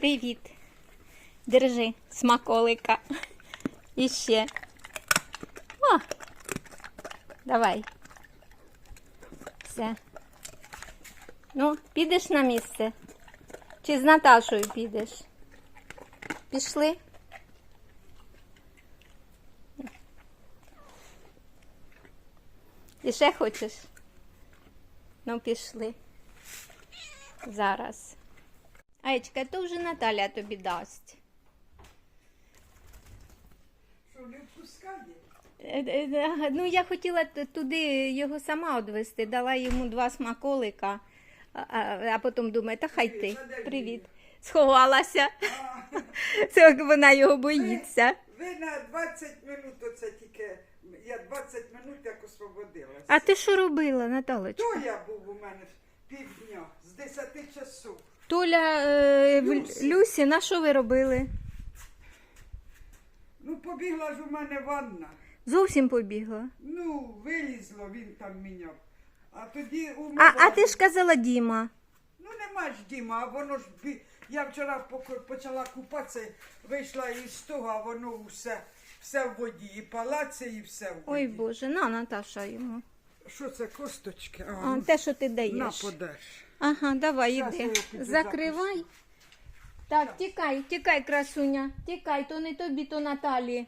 Привіт. Держи смаколика. І ще. О, давай. Все. Ну, підеш на місце? Чи з Наташою підеш? Пішли? Ти ще хочеш? Ну, пішли. Зараз. Аєчка, то вже Наталя тобі дасть. Що не впускає? Е, е, Ну, я хотіла туди його сама одвести, дала йому два смаколика, а, а, потім думаю, та хай ти. Привіт. Сховалася. Це вона його боїться. Ви на 20 минут оце тільки. Я 20 минут як освободилась. А ти що робила, Наталочка? Толя був у мене півдня з 10 часу. Толя е, в- Люсі. Люсі, на що ви робили? Ну, побігла ж у мене ванна. Зовсім побігла. Ну, вилізло, він там міняв. А тоді А, а ти ж казала Діма. Ну нема ж Діма, а воно ж бі- я вчора почала купатися, вийшла із того, а воно все, все в воді. І палаці, і все в воді. Ой Боже, на Наташа йому. Що це косточки? А, А, ну, те, що ти даєш. на даєш. Ага, давай, іди. Закривай. Так, тікай, тікай, красуня. Тікай, то не тобі, то Наталі.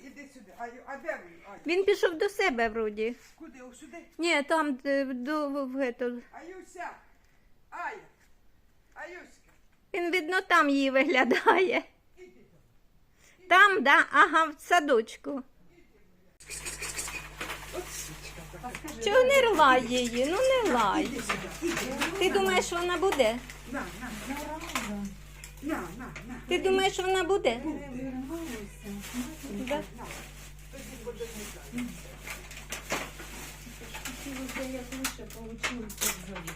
Іди сюди. А, а де він? Ай, Він пішов до себе вроді. куди? О, сюди? Ні, там де, до в- ето. Аюся! Ай! Аюська! Він, видно, там її виглядає. Іди. Там, да? Ага, в садочку. Чого не лай її? Ну не лай. Ти думаєш, вона буде? На, на, на, на, на. Ти думаєш, вона буде? Да.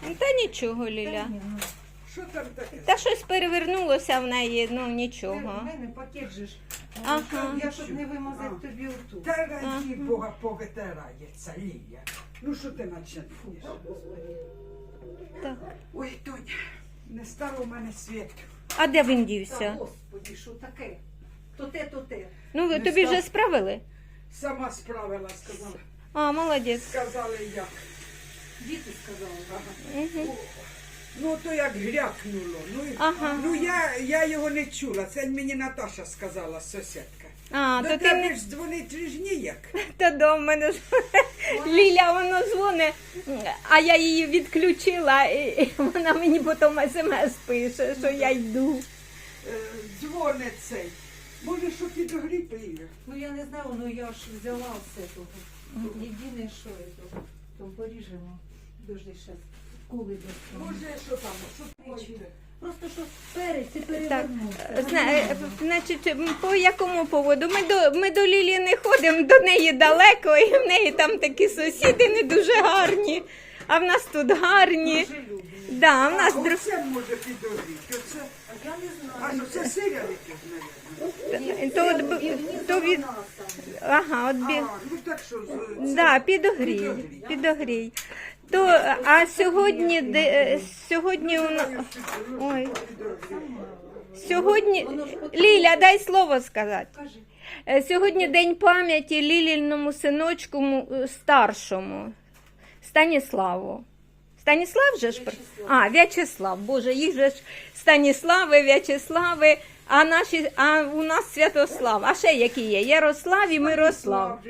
Ну, Та нічого, Ліля. Що там таке? Та щось перевернулося в неї, ну У нічого. мене пакет же ж. Ага. Я щоб не вимазати тобі оту. Та раді Бога повитирається, Лія. Ну що ти починаєш? Так. Ой, Тоня, не стало у мене світу. А де він Та дівся? господі, що таке? То те, то те. Ну, ви Не тобі став. вже справили? Сама справила, сказала. А, молодець. Сказали як. Діти сказали. Угу. Ну то як грякнуло. Ну, Ага. ну я, я його не чула. Це мені Наташа сказала, сусідка. А, До то ти тебе не ж дзвонить ж ніяк. та до мене Ліля воно дзвоне, а я її відключила, і і вона мені потім смс пише, що я йду. Е, Дзвонить цей. Може, що підогріти Лія? Ну я не знаю, ну я ж взяла все того. Єдине, що це, то поріжемо. Дожди ще кули до Може, що там? Що хочете? Просто що перець і перевернувся. зна, е, значить, м, по якому поводу? Ми до, ми до Лілі не ходимо, до неї далеко, і в неї там такі сусіди не дуже гарні, а в нас тут гарні. Да, в А, нас друг... оце може підогріти. Оце, А я не а знаю. ну, це сиряники, мабуть. То, от, б- то від... Ага, от бі... Ну так що, з- Да, підогрій, Підогрій. То, а сьогодні, де, е, сьогодні у нас... Ой, сьогодні... Ліля, дай слово сказати. Кажи. Е, Сьогодні день пам'яті Ліліному синочку му- е, старшому Станіславу. Станіслав же ж? пр- А, В'ячеслав. Боже, їх же ж Станіслави, В'ячеслави, а наші, а у нас Святослав. А ще які є? Ярослав і Мирослав.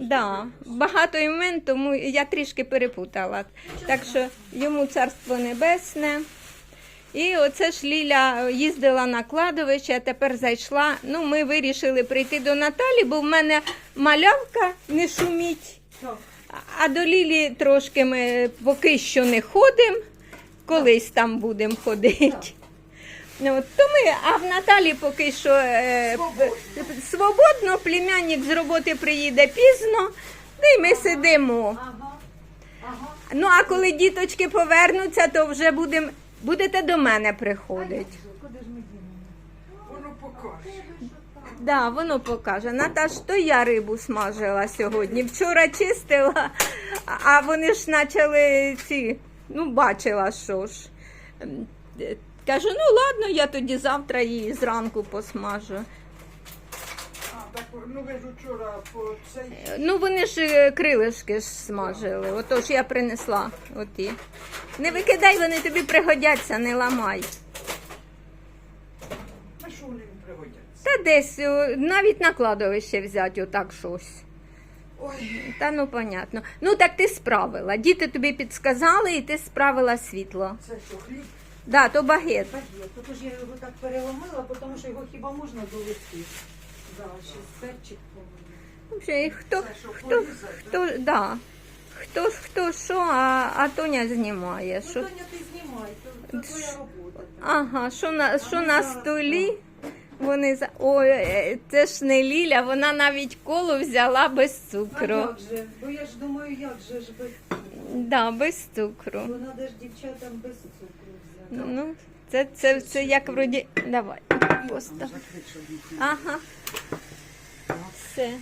Да, багато імен, тому я трішки перепутала. Так що йому царство небесне. І оце ж Ліля їздила на кладовище, а тепер зайшла. Ну, ми вирішили прийти до Наталі, бо в мене малявка не шуміть. А до Лілі трошки ми поки що не ходимо, колись там будемо ходити. Ну, то ми, а в Наталі поки що е, свободно, племянник з роботи приїде пізно, ну і ми сидимо. Ага. Ага. Ну а коли діточки повернуться, то вже будем, будете до мене приходити. Куди ж ми дінемо? Воно покаже. Да, воно покаже. Наташ, то я рибу смажила сьогодні. Вчора чистила, а вони ж почали ці, ну, бачила, що ж. Е, Кажу, ну ладно, я тоді завтра її зранку посмажу. А, так, ну ви ж вчора по цей. Ну, вони ж е, крилишки ж смажили. Отож я принесла оті. Не викидай, вони тобі пригодяться, не ламай. На що вони пригодяться? Та десь навіть на кладовище взяти отак щось. Ой, Та ну понятно. Ну так ти справила. Діти тобі підсказали і ти справила світло. це що, хліб? Да, то багет. Багет. Тут ж я його так переломила, тому що його хіба можна довести. Да, ще з перчиком. Взагалі, і хто, що, хто, порізати, хто, да. Хто, хто що, а, а Тоня знімає. Ну, Що, Тоня, ти знімай, то, то твоя робота. ага, що на, що на зараз, столі? Вони за... Ой, е, це ж не Ліля, вона навіть колу взяла без А цукру. як же? Бо я ж думаю, як же ж без цукру? Да, без цукру. Бо треба ж дівчатам без цукру. Ну, це, це, це як вроді. Давай, постав. Ага. Все.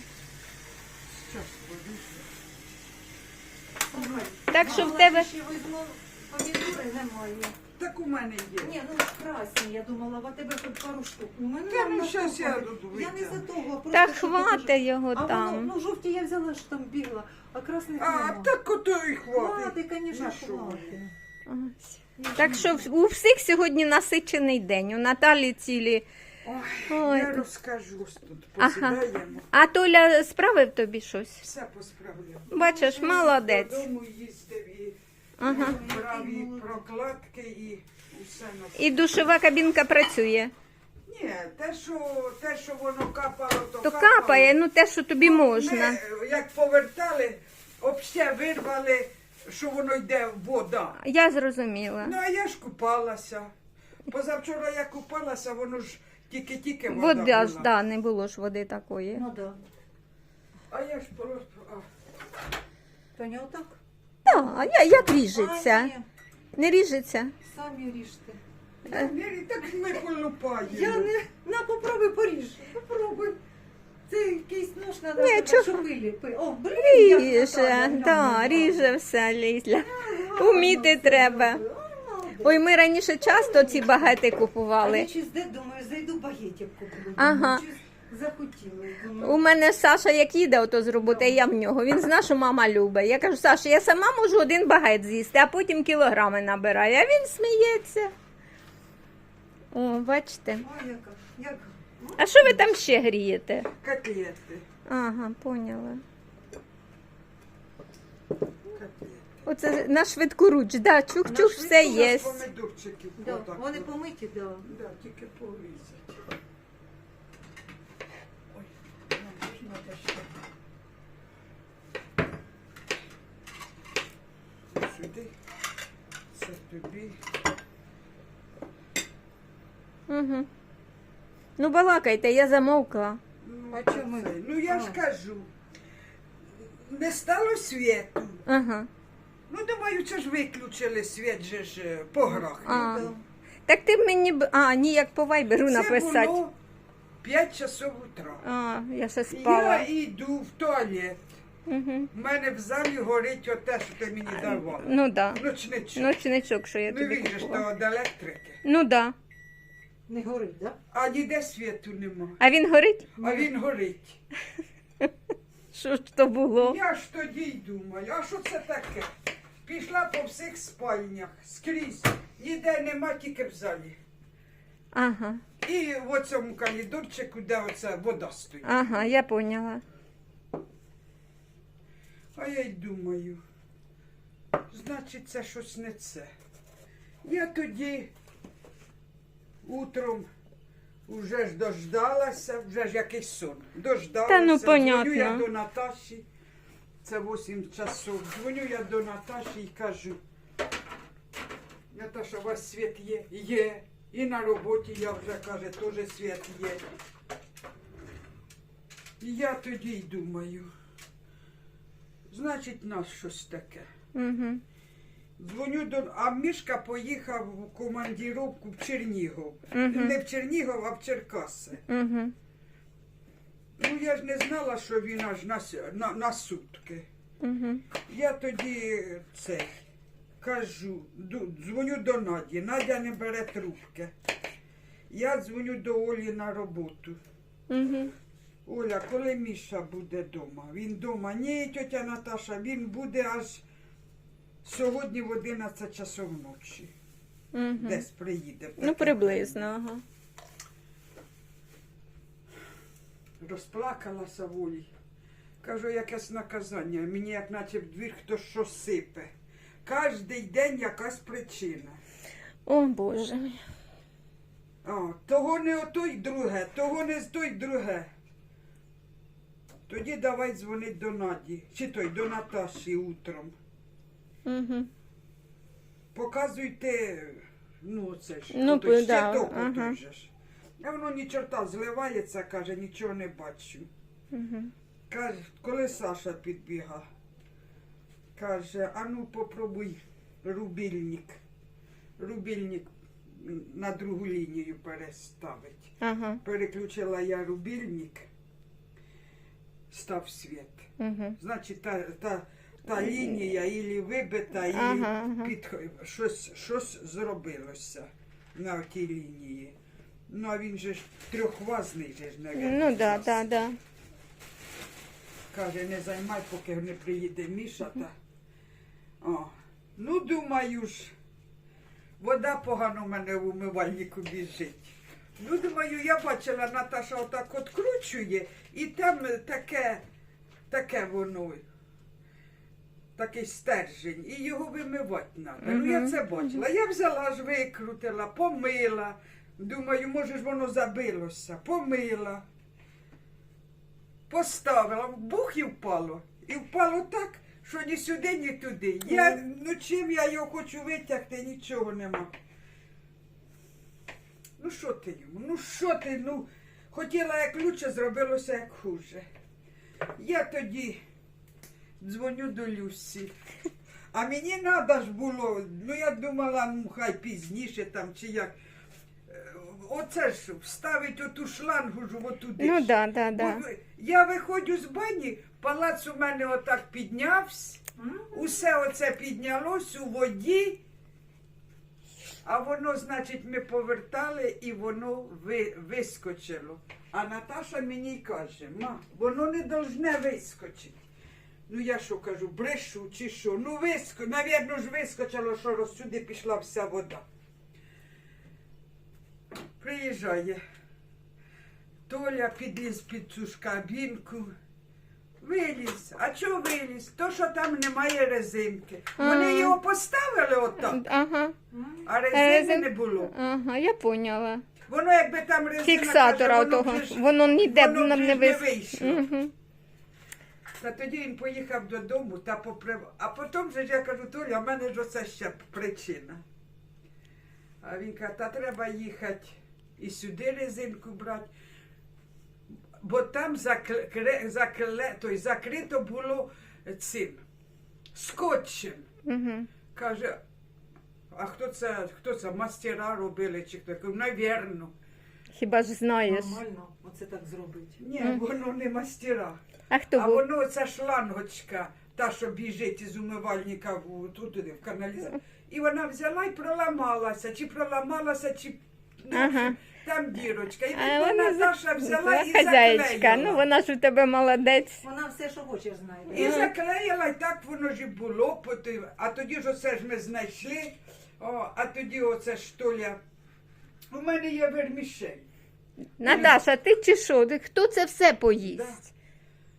Так що в тебе. Помідори немає. Так у мене є. Ні, ну красні, я думала, в тебе хоч пару штук. У мене Та ну, щас я. Я не за того, просто Та щоб ти хвати його А там. воно, ну жовті я взяла, що там бігла, а красних А, нема. так ото і хватить. Хватить, звісно, Ну, що ви? хватить. Ось. Так що у всіх сьогодні насичений день. У Наталі цілі. Ой, Ой. я розкажу тут. Ага. Посідаємо. А Толя справив тобі щось? Все посправляємо. Бачиш, молодець. Додому їздив і Ага. брав і прокладки, і усе на. І душова кабінка працює. Ні, те, що, те, що воно капало, то, То капало. капає, ну те, що тобі можна. Ми, як повертали, обще вирвали, що воно йде вода. Я зрозуміла. Ну, а я ж купалася. Позавчора я купалася, воно ж тільки-тільки вода, Вода ж, була. да, не було ж води такої. Ну так. А я ж просто... А, Тоня, отак? Так, а я, як А, ріжеться? ні, Не ріжеться? самі ріжте. я не- так ми полупаємо. Я не... На, попробуй поріж. Попробуй. Це якийсь нож треба, Ні, щоб чого? пилі. пи- О, блін, як Ріже, Наталя, да, ріже все лізля. Уміти треба. зробила. Ой, молодець. Ой, ми раніше часто ці багети А я купували. щось де, думаю, зайду багетів куплю. Ага. Щось. Думаю, У мене Саша як їде ото з роботи, я в нього. Він знає, що мама любить. Я кажу, Саша, я сама можу один багет з'їсти, а потім кілограми набираю. А він сміється. О, бачите. Ой, яка, як А що ви там ще грієте? Котлети. Ага, поняла. Котлети. Оце на швидку руч, да, чух-чух, все є. нас. Да, отак. вони помиті, да. Да, тільки порізати. Ой, нам ж надо ще. Сюди. Це тобі. Угу. Ну, балакайте, я замовкла. Ну, А чому? це- Ну я ж кажу. Не стало світу. Ага. Ну, думаю, це ж виключили світ же ж е, по грах. А. Так ти мені б. А, ні, як по вайберу Це написати. було 5 часов утра. А, я ще Я йду в туалет. Угу. У мене в залі горить оте, що ти мені давала. Ну да. Ночничок. Ночничок, що я Ну тобі він же ж купувала. то від електрики. Ну да. Не горить, да? А ніде світу нема. А він горить? А він горить. Що ж то було? Я ж тоді й думаю, а що це таке? Пішла по всіх спальнях скрізь. Ніде нема, тільки в залі. Ага, І в цьому коридорчику, де оця вода стоїть. ага, я поняла. А я й думаю, значить, це щось не це. Я тоді утром уже ж дождалася, вже ж якийсь сон. Дождалася, Та ну, дзвоню я до Наташі. Це 8 часов. Дзвоню я до Наташі і кажу. Наташа, у вас світ є? Є. І на роботі я вже каже, теж світ є. І я тоді й думаю. Значить, нас щось таке. Угу. Дзвоню до. А Мішка поїхав в командіровку в Чернігов. Мгм. Не в Чернігов, а в Черкаси. Угу. Ну я ж не знала, що він аж на, на, на сутки. Угу. Я тоді цей кажу, ду- дзвоню до Наді. Надя не бере трубки. Я дзвоню до Олі на роботу. Угу. Оля, коли Міша буде вдома? Він вдома. Ні, тетя Наташа, він буде аж сьогодні в 11 часов ночі. Угу. Десь приїде. Ну, приблизно, ага. Розплакалася в Олі. Кажу, якесь наказання. Мені як наче в двір хтось щось сипе. Кожний день якась причина. О, Боже. мій. А, того не ото й друге, того не з той друге. Тоді давай дзвонить до Наді, чи той до Наташі утром. Угу. Показуйте, ну це ж, Ну, той да, щиток ага. ж. А воно ні чорта зливається, каже, нічого не бачу. Угу. Каже, коли Саша підбіга, каже, а ну попробуй рубільник. Рубільник на другу лінію переставить. Ага. Переключила я рубільник, став світ. Угу. Значить, та, та, та лінія ілі вибита, ілі Ага, ага. під, щось, щось зробилося на тій лінії. Ну, а він же ж трьохвазний же ж, навіть. Ну, да, да, да. Каже, не займай, поки не приїде Міша. Та... О. Ну, думаю ж, вода погано в мене в умивальнику біжить. Ну, думаю, я бачила, Наташа отак откручує, і там таке, таке воно, такий стержень, і його вимивати треба. Ну, я це бачила. Я взяла ж, викрутила, помила. Думаю, може ж воно забилося. Помила поставила, бух і впало. І впало так, що ні сюди, ні туди. Я, ну чим я його хочу витягти, нічого нема. Ну що ти йому? Ну що ти? Ну, хотіла як лучше, зробилося як хуже. Я тоді дзвоню до Люсі. А мені треба ж було, ну я думала, ну хай пізніше там чи як. Е, Оце ж вставить оту шлангу ж отуди. Ну, да, да, да. Я виходжу з бані, палац у мене отак піднявся, усе оце піднялось у воді, а воно, значить, ми повертали і воно ви, вискочило. А Наташа мені й каже, ма, воно не должне вискочити. Ну я що кажу, брешу чи що? Ну виско, навірно ж вискочило, що роз- сюди пішла вся вода. Приїжджає. Толя підліз під цю ж кабінку. Виліз. А чого виліз? То, що там немає резинки. Вони його поставили отак, Ага. а резини Резин- не було. Ага, я поняла. Воно якби там резина. Фіксатора каже, воно того. вже ж- Воно ніде б воно нам вже не ж не вис... вийшло. Угу. Та тоді він поїхав додому та поправ. А потім же я кажу, Толя, в мене ж оце ще причина. А він каже, та треба їхати і сюди резинку брати. Бо там закле, закле, той, закрито було цим скотчем. Угу. Каже, а хто це, хто це, мастера робили чи хто? Я кажу, навірно. Хіба ж знаєш? Нормально, оце так зробити. Ні, Мгм. воно не мастера. А хто А був? воно ця шлангочка, та, що біжить із умивальника в, туди, в каналізацію. І вона взяла і проламалася, чи проламалася, чи ну, Ага. там дірочка. І А вона Наташа взяла і хазяєчка. заклеїла. Ну вона ж у тебе молодець. Вона все, що хочеш, знайде. І заклеїла, і так воно ж і було. потім. А тоді ж оце ж ми знайшли. О, а тоді оце ж Толя. У мене є вермішель. Наташа, ти чи що? Ти- Хто це все поїсть?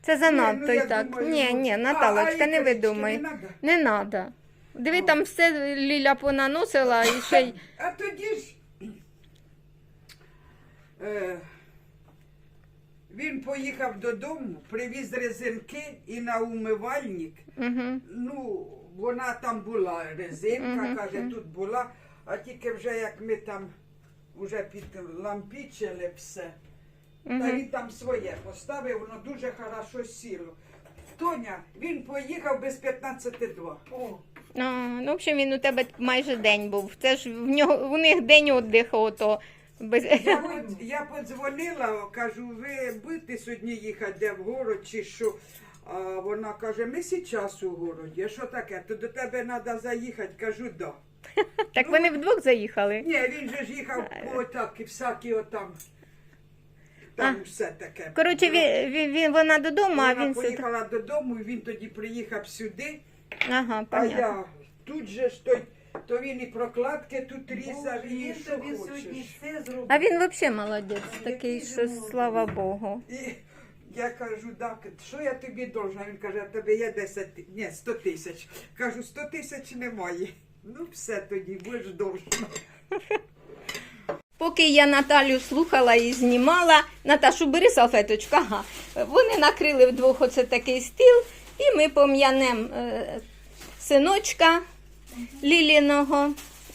Це занадто Ні, ну, і так. ні, ну, ні, Наталочка, не видумай. не надо? Треба. Диви, О. там все Ліля понаносила і ще й. А тоді ж е, він поїхав додому, привіз резинки і на умивальник. Угу. Ну, вона там була резинка, каже, тут була, а тільки вже як ми там вже підлампічили все, та Угу. він там своє поставив, воно дуже хорошо сіло. Тоня, він поїхав без 15.2. О, А, ну, в общем, він у тебе майже день був. Це ж в нього у них день віддиху, ото без. Я, я подзвонила, кажу, ви будете сьогодні їхати де в город чи що? А вона каже, ми зараз у городі. А що таке? То до тебе треба заїхати. Кажу, да. Так вони вдвох заїхали. Ні, він же ж їхав по отак і всякі отам. Там А. все таке. Коротше, він, він, він- вона додому, а Вона він сюди. поїхала додому, і він тоді приїхав сюди. Ага, А понятно. я тут же ж той, то він і прокладки тут різав, і Він що тобі сьогодні хочеш. все зробив. А він взагалі молодець, такий, що слава Богу. І я кажу, так, що я тобі должна? Він каже, а тебе є 10, ні, 100 тисяч. Кажу, 100 тисяч немає. Ну все тоді, будеш должна. Поки я Наталю слухала і знімала, Наташу, бери салфеточку, ага. Вони накрили вдвох оце такий стіл, і ми пом'янем е, синочка Ліліного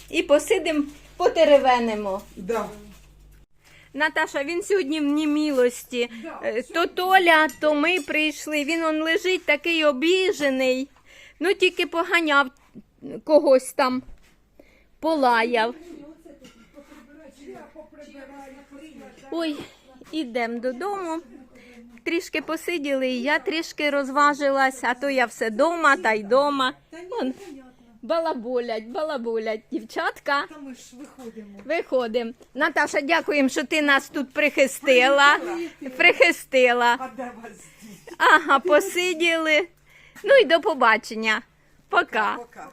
і посидимо, потеревенимо. Да. Наташа, він сьогодні в німілості. Да, Е, То Толя, то ми прийшли. Він он лежить такий обіжений. Ну тільки поганяв когось там, полаяв. Ой, ідемо додому. Трішки посиділи, і я трішки розважилась, а то я все дома та й дома. Вон. Балаболять, балаболять, дівчатка. Та ми ж виходимо. Виходимо. Наташа, дякуємо, що ти нас тут прихистила. Прихистила. А де вас діти? Ага, посиділи. Ну і до побачення. Пока. Пока.